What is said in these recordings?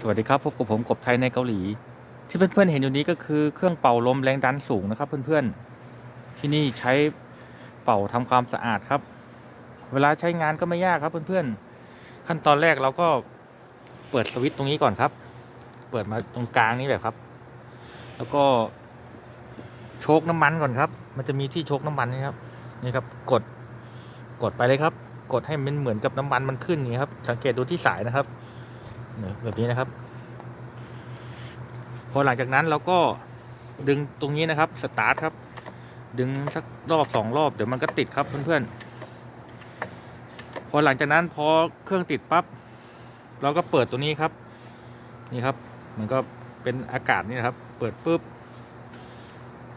สวัสดีครับพบกับผมกบไทยในเกาหลี ที่เพื่อนๆเห็นอยู่นี้ก็คือเครื่องเป่าลมแรงดันสูงนะครับ เพื่อนๆที่นี่ใช้เป่าทำความสะอาดครับ เวลาใช้งานก็ไม่ยากครับเพื่อนๆขั้นตอนแรกเราก็เปิดสวิตช์ตรงนี้ก่อนครับ เปิดมาตรงกลางนี้แบบครับ แล้วก็โชคน้ำมันก่อนครับ มันจะมีที่โชคน้ำมันนี่ครับนี่ครับ กดกดไปเลยครับ กดให้มันเหมือนกับน้ำมันมันขึ้นอย่างนี้ครับ สังเกตดูที่สายนะครับ แบบนี้นะครับ พอหลังจากนั้นเราก็ดึงตรงนี้นะครับสตาร์ทครับ ดึงสักรอบสองรอบเดี๋ยวมันก็ติดครับเพื่อนๆพอหลังจากนั้นพอเครื่องติดปั๊บเราก็เปิดตัวนี้ครับ นี่ครับ มันก็เป็นอากาศนี่นะครับ เปิดปุ๊บ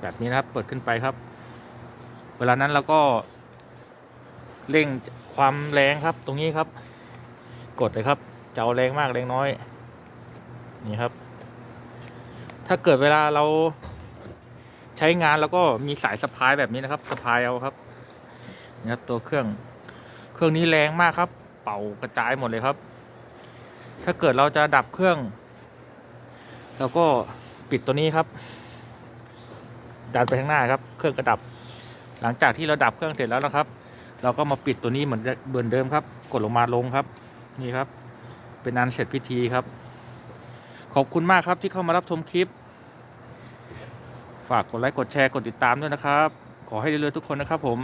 แบบนี้นะครับ เปิดขึ้นไปครับ เวลานั้นเราก็เร่งความแรงครับ ตรงนี้ครับ กดเลยครับ จะเอาแรงมากแรงน้อย นี่ครับ ถ้าเกิดเวลาเราใช้งานแล้วก็มีสายสะพายแบบนี้นะครับสะพายเอาครับนี่ครับ ตัวเครื่อง เครื่องนี้แรงมากครับ เป่ากระจายหมดเลยครับ ถ้าเกิดเราจะดับเครื่องเราก็ปิดตัวนี้ครับดันไปข้างหน้าครับ เครื่องกระดับ หลังจากที่เราดับเครื่องเสร็จแล้วนะครับ เราก็มาปิดตัวนี้เหมือนเดิมเดิมครับ กดลงมาลงครับ นี่ครับ เป็นอันเสร็จพิธีครับ ขอบคุณมากครับที่เข้ามารับชมคลิป ฝากกดไลค์กดแชร์กดติดตามด้วยนะครับ ขอให้เรื่อยๆทุกคนนะครับผม